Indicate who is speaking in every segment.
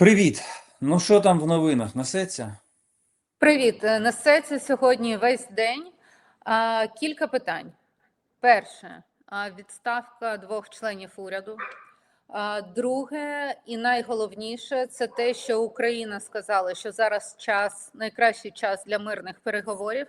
Speaker 1: Привіт. Ну що там в новинах несеться?
Speaker 2: Привіт. Е, Несеться сьогодні весь день. А, Кілька питань. Перше, відставка двох членів уряду. Друге, і найголовніше, це те, що Україна сказала, що зараз час, найкращий час для мирних переговорів.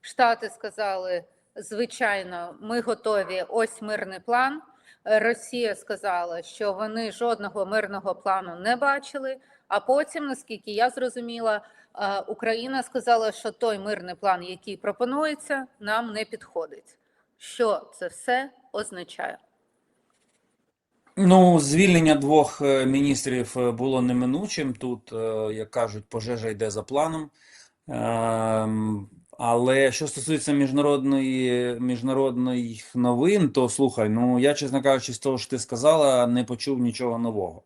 Speaker 2: Штати сказали, звичайно, ми готові. Ось мирний план. Росія сказала, що вони жодного мирного плану не бачили. А потім, наскільки я зрозуміла, е, Україна сказала, що той мирний план, який пропонується, нам не підходить. Що це все означає?
Speaker 1: Ну, звільнення двох е, міністрів е, було неминучим. Тут, як кажуть, пожежа йде за планом. Але що стосується міжнародної, міжнародних новин, то слухай, ну я, чесно кажучи, з того, що ти сказала, не почув нічого нового.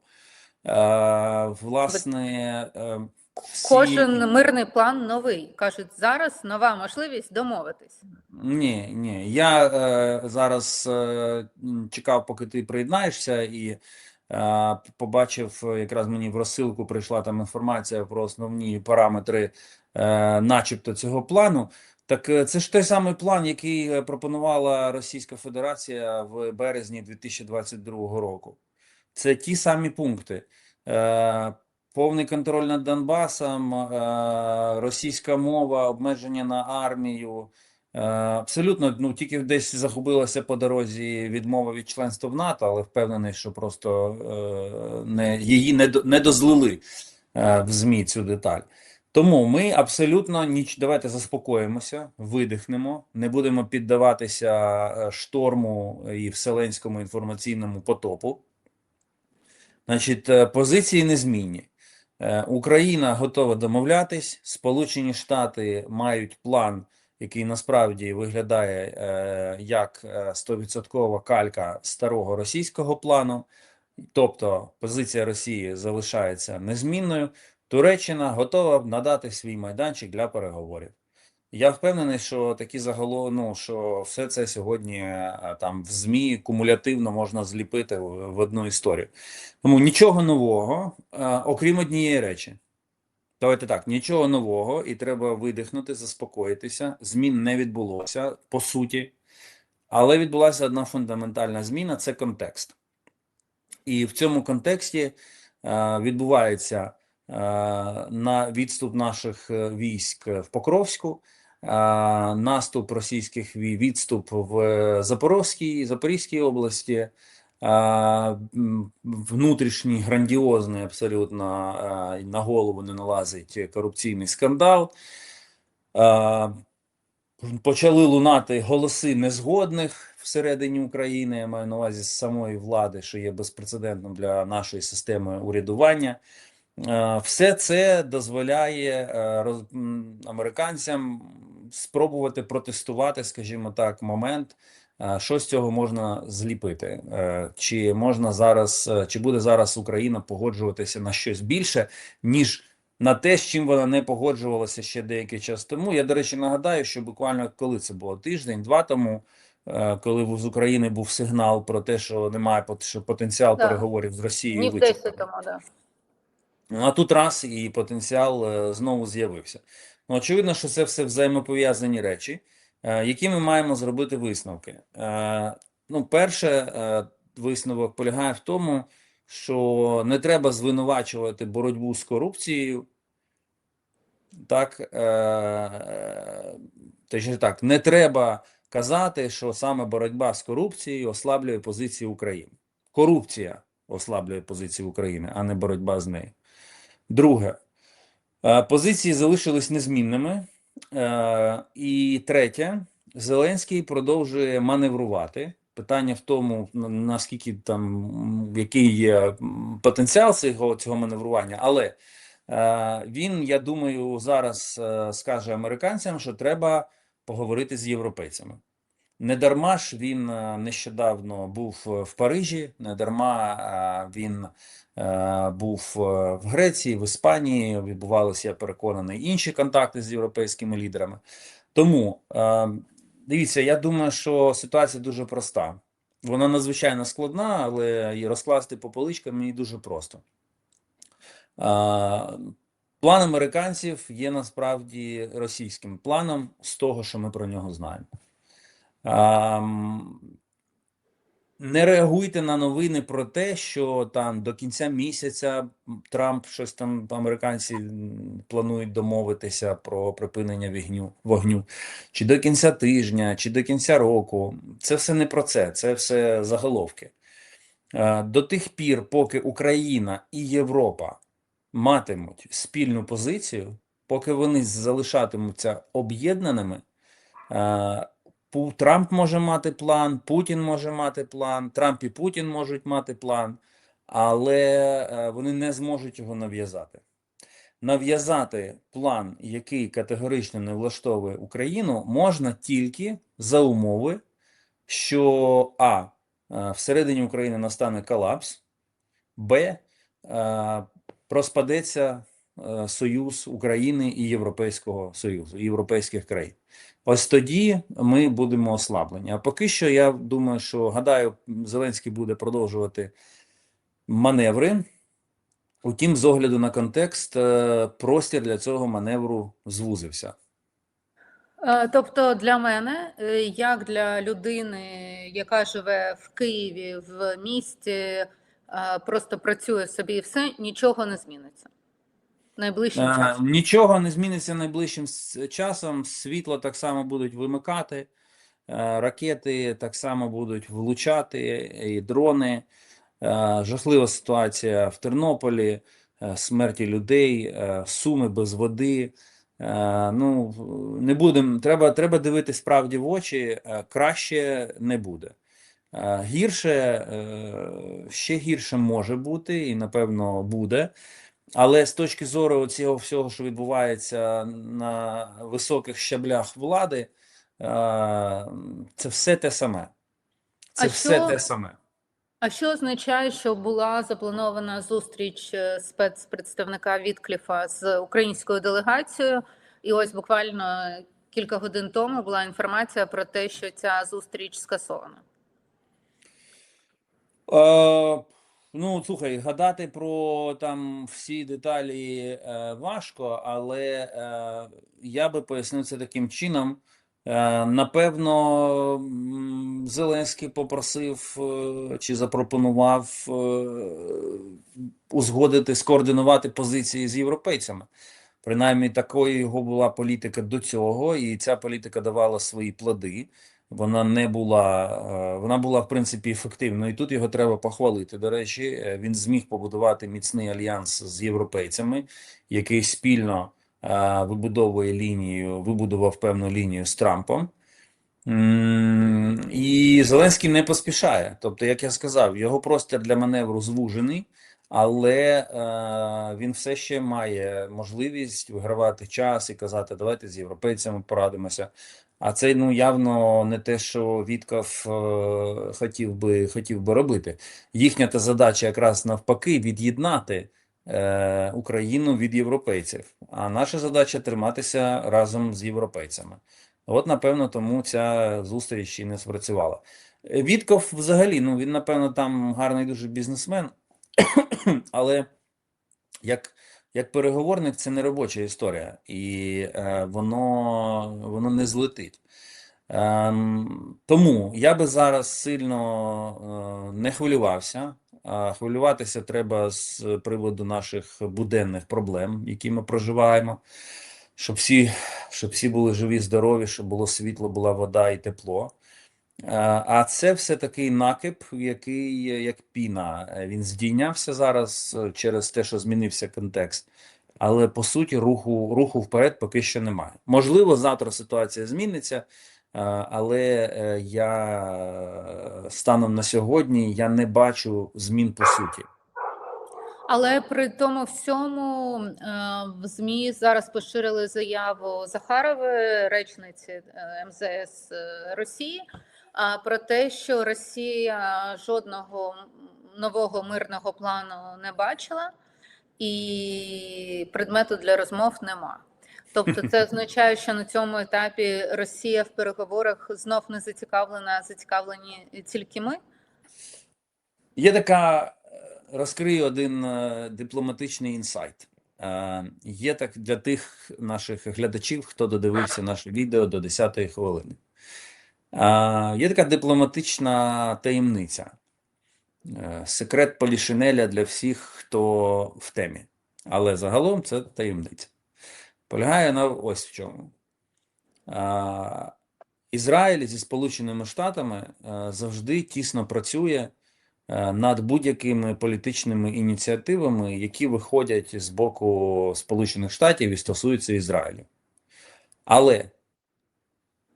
Speaker 1: Е, Власне, е, всі...
Speaker 2: Кожен мирний план новий. Кажуть, зараз нова можливість домовитись.
Speaker 1: Ні, ні. Я е, зараз е, чекав, поки ти приєднаєшся, і е, побачив, якраз мені в розсилку прийшла там інформація про основні параметри, начебто, цього плану. Так е, це ж той самий план, який е, пропонувала Російська Федерація в березні 2022 року. Це ті самі пункти. Е, Повний контроль над Донбасом, е, російська мова, обмеження на армію. Е, Абсолютно, ну тільки десь загубилася по дорозі відмова від членства в НАТО, але впевнений, що просто е, не, її не, не дозлили е, в ЗМІ цю деталь. Тому ми абсолютно ніч, давайте заспокоїмося, видихнемо, не будемо піддаватися е, шторму і вселенському інформаційному потопу. Значить, е, позиції незмінні. Е, Україна готова домовлятись. Сполучені Штати мають план, який насправді виглядає як е, 100% калька старого російського плану. Тобто позиція Росії залишається незмінною. Туреччина готова надати свій майданчик для переговорів. Я впевнений, що такі загалом, ну, що все це сьогодні е, там в ЗМІ кумулятивно можна зліпити в одну історію. Тому нічого нового, е, окрім однієї речі. Давайте так, нічого нового, і треба видихнути, заспокоїтися. Змін не відбулося по суті, але відбулася одна фундаментальна зміна це контекст. І в цьому контексті е, відбувається на відступ наших е, військ в Покровську, е, наступ російських відступ в е, Запорозькій, Запорізькій області, е, внутрішній грандіозний абсолютно е, на голову не налазить корупційний скандал. Е, Почали лунати голоси незгодних всередині України, я маю на увазі з самої влади, що є безпрецедентним для нашої системи урядування. Е, Все це дозволяє е, американцям спробувати протестувати, скажімо так, момент, е, що з цього можна зліпити. Чи можна зараз, чи буде зараз Україна погоджуватися на щось більше, ніж на те, з чим вона не погоджувалася ще деякий час тому. Я, до речі, нагадаю, що буквально коли це було тиждень, два тому, коли з України був сигнал про те, що немає потенціал переговорів з Росією
Speaker 2: Ні в 10 тому, да.
Speaker 1: Ну, а тут раз і потенціал е, знову з'явився. Ну, очевидно, що це все взаємопов'язані речі, е, які ми маємо зробити висновки. Е, Ну, перше, висновок полягає в тому, що не треба звинувачувати боротьбу з корупцією. Так, точніше так, не треба казати, що саме боротьба з корупцією ослаблює позиції України. Корупція ослаблює позиції України, а не боротьба з нею. Друге, е, позиції залишились незмінними. Е, І третє, Зеленський продовжує маневрувати. Питання в тому, наскільки там який є потенціал цього, цього маневрування, але е, він, я думаю, зараз скаже американцям, що треба поговорити з європейцями. Не дарма ж він е, нещодавно був е, в Парижі, не дарма е, він був в Греції, в Іспанії. Відбувалися, я переконаний, інші контакти з європейськими лідерами. Тому дивіться, я думаю, що ситуація дуже проста. Вона надзвичайно складна, але і розкласти по поличкам її дуже просто. План американців є насправді російським планом з того, що ми про нього знаємо. Не реагуйте на новини про те, що там до кінця місяця Трамп щось там американці планують домовитися про припинення вогню, вогню, чи до кінця тижня, чи до кінця року. Це все не про це, це все заголовки. Е, До тих пір, поки Україна і Європа матимуть спільну позицію, поки вони залишатимуться об'єднаними, е, Трамп може мати план, Путін може мати план, Трамп і Путін можуть мати план, але е, вони не зможуть його нав'язати. Нав'язати план, який категорично не влаштовує Україну, можна тільки за умови, що А. е, Всередині України настане колапс, Б. Розпадеться е, союз України і Європейського Союзу, європейських країн. Ось тоді ми будемо ослаблені. А поки що я думаю, що гадаю, Зеленський буде продовжувати маневри. Утім, з огляду на контекст, е, простір для цього маневру звузився.
Speaker 2: Е, Тобто для мене, е, як для людини, яка живе в Києві, в місті, просто працює собі і все, нічого не зміниться найближчим
Speaker 1: Е,
Speaker 2: часом.
Speaker 1: Нічого не зміниться найближчим часом. Світло так само будуть вимикати, е, ракети так само будуть влучати, і дрони. Е, Жахлива ситуація в Тернополі, е, смерті людей, е, суми без води. Е, Ну, не будемо. Треба, треба дивитись справді в очі. е, Краще не буде. Гірше, ще гірше може бути, і напевно буде. Але з точки зору цього всього, що відбувається на високих щаблях влади, е, це все те саме. Це
Speaker 2: А
Speaker 1: все
Speaker 2: що-
Speaker 1: те саме.
Speaker 2: А що означає, що була запланована зустріч е, спецпредставника Віткліфа з українською делегацією, і ось буквально кілька годин тому була інформація про те, що ця зустріч скасована.
Speaker 1: Е, ну, слухай, гадати про там всі деталі е, важко, але е, я би пояснив це таким чином. Е, напевно, Зеленський попросив е, чи запропонував е, узгодити, скоординувати позиції з європейцями. Принаймні, такою його була політика до цього, і ця політика давала свої плоди. Вона не була, е, вона була в принципі ефективною. І тут його треба похвалити. До речі, е, він зміг побудувати міцний альянс з європейцями, який спільно е, вибудовує лінію, вибудував певну лінію з Трампом. І Зеленський не поспішає. Тобто, як я сказав, його простір для маневру звужений, але він все ще має можливість вигравати час і казати, давайте з європейцями порадимося. А це ну явно не те, що Вітков е, хотів би хотів би робити. Їхня та задача якраз навпаки від'єднати е, Україну від європейців. А наша задача триматися разом з європейцями. От, напевно, тому ця зустріч і не спрацювала. Вітков взагалі, ну він, напевно, там гарний дуже бізнесмен, але як, як переговорник це не робоча історія, і е, воно, воно не злетить. Ем, тому я би зараз сильно е, не хвилювався. А хвилюватися треба з приводу наших буденних проблем, які ми проживаємо, щоб всі, щоб всі були живі, здорові, щоб було світло, була вода і тепло. А це все такий накип, який як піна. Е, Він здійнявся зараз е, через те, що змінився контекст. Але по суті, руху, руху вперед поки що немає. Можливо, завтра ситуація зміниться, е, але я станом на сьогодні я не бачу змін по суті.
Speaker 2: Але при тому всьому в ЗМІ зараз поширили заяву Захарової, речниці МЗС Росії, про те, що Росія жодного нового мирного плану не бачила, і предмету для розмов нема. Тобто, це означає, що на цьому етапі Росія в переговорах знов не зацікавлена, а зацікавлені тільки ми.
Speaker 1: Є така, е, розкрию один е, дипломатичний інсайт. Е, Є так для тих наших глядачів, хто додивився наше відео до 10-ї хвилини. Є така дипломатична таємниця. Е, Секрет Полішинеля для всіх, хто в темі. Але загалом це таємниця. Полягає на ось в чому. Ізраїль зі Сполученими Штатами е, завжди тісно працює е, над будь-якими політичними ініціативами, які виходять з боку Сполучених Штатів і стосуються Ізраїлю. Але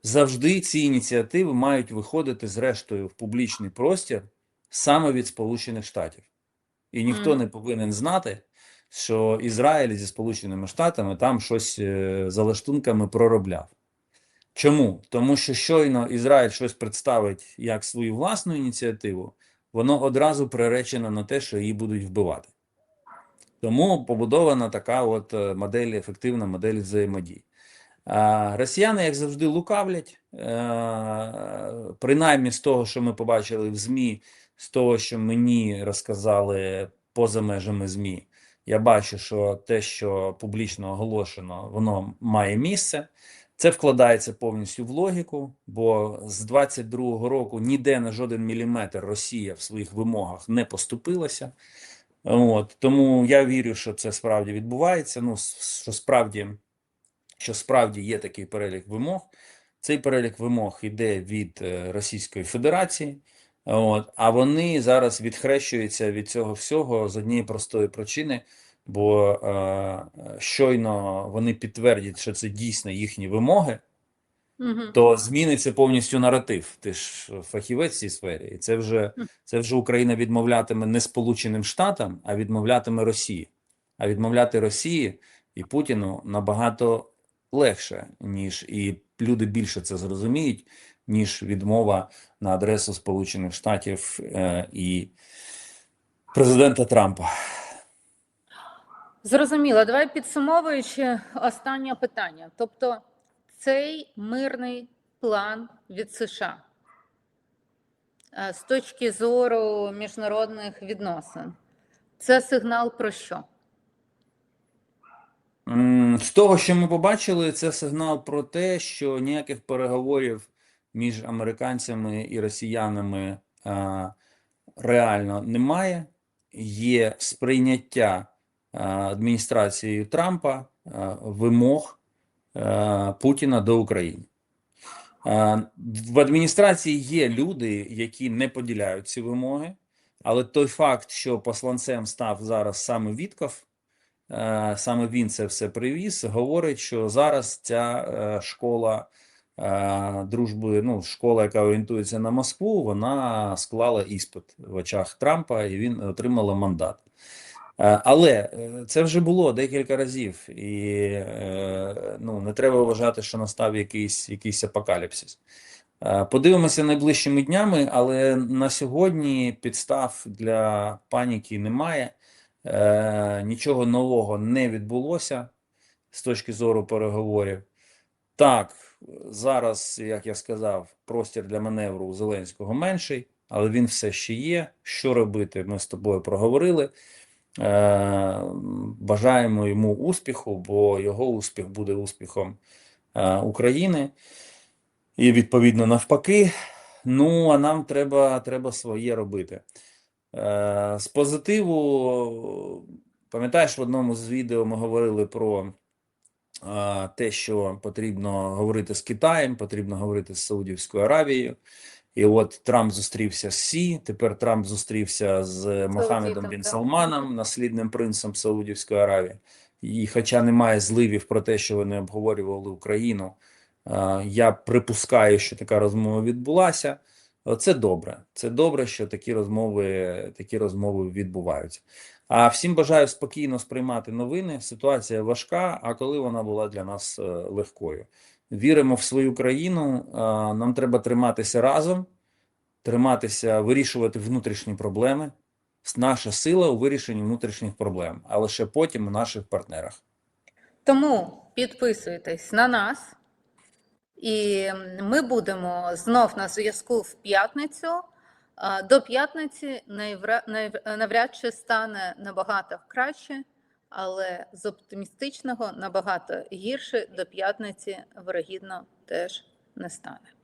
Speaker 1: завжди ці ініціативи мають виходити зрештою в публічний простір саме від Сполучених Штатів. І ніхто
Speaker 2: Мгм.
Speaker 1: не повинен знати, що Ізраїль зі Сполученими Штатами там щось е, за лаштунками проробляв. Чому? Тому що щойно Ізраїль щось представить як свою власну ініціативу, воно одразу приречено на те, що її будуть вбивати. Тому побудована така от е, модель, ефективна модель взаємодії. Росіяни, як завжди, лукавлять. Е, Принаймні з того, що ми побачили в ЗМІ, з того, що мені розказали поза межами ЗМІ, я бачу, що те, що публічно оголошено, воно має місце. Це вкладається повністю в логіку, бо з 22-го року ніде на жоден міліметр Росія в своїх вимогах не поступилася. От тому я вірю, що це справді відбувається. Ну що справді, що справді є такий перелік вимог. Цей перелік вимог іде від е, Російської Федерації. От, а вони зараз відхрещуються від цього всього з однієї простої причини, бо е, щойно вони підтвердять, що це дійсно їхні вимоги,
Speaker 2: Мгм.
Speaker 1: то зміниться повністю наратив. Ти ж фахівець в цій сфері, і це вже, це вже Україна відмовлятиме не Сполученим Штатам, а відмовлятиме Росії. А відмовляти Росії і Путіну набагато легше, ніж і люди більше це зрозуміють, ніж відмова на адресу Сполучених Штатів е, і президента Трампа.
Speaker 2: Зрозуміло. Давай підсумовуючи останнє питання. Тобто, цей мирний план від США е, з точки зору міжнародних відносин, це сигнал про що?
Speaker 1: З того, що ми побачили, це сигнал про те, що ніяких переговорів між американцями і росіянами а, реально немає. Є сприйняття а, адміністрацією Трампа а, вимог Путіна до України. В адміністрації є люди, які не поділяють ці вимоги, але той факт, що посланцем став зараз саме Вітков, е, саме він це все привіз, говорить, що зараз ця е, школа е, дружби, ну, школа, яка орієнтується на Москву, вона склала іспит в очах Трампа і він отримала мандат. Е, Але е, це вже було декілька разів, і е, ну, не треба вважати, що настав якийсь, якийсь апокаліпсис. Е, Подивимося найближчими днями, але на сьогодні підстав для паніки немає. Е, Нічого нового не відбулося з точки зору переговорів. Так, зараз, як я сказав, простір для маневру у Зеленського менший, але він все ще є. Що робити, ми з тобою проговорили. Е, Бажаємо йому успіху, бо його успіх буде успіхом е, України. І відповідно навпаки. Ну, а нам треба, треба своє робити. Е, З позитиву, пам'ятаєш, в одному з відео ми говорили про е, те, що потрібно говорити з Китаєм, потрібно говорити з Саудівською Аравією. І от Трамп зустрівся з Сі, тепер Трамп зустрівся з Мохаммедом
Speaker 2: Саудітом,
Speaker 1: Бін. Салманом, наслідним принцем Саудівської Аравії. І хоча немає зливів про те, що вони обговорювали Україну, е, я припускаю, що така розмова відбулася. Це добре. Це добре, що такі розмови, такі розмови відбуваються. А всім бажаю спокійно сприймати новини. Ситуація важка, а коли вона була для нас е, легкою. Віримо в свою країну. Нам треба триматися разом, триматися, вирішувати внутрішні проблеми. Наша сила у вирішенні внутрішніх проблем, а лише потім у наших партнерах.
Speaker 2: Тому підписуйтесь на нас, і ми будемо знов на зв'язку в п'ятницю До п'ятниці навряд чи стане набагато краще, але з оптимістичного набагато гірше до п'ятниці, вирогідно, теж не стане.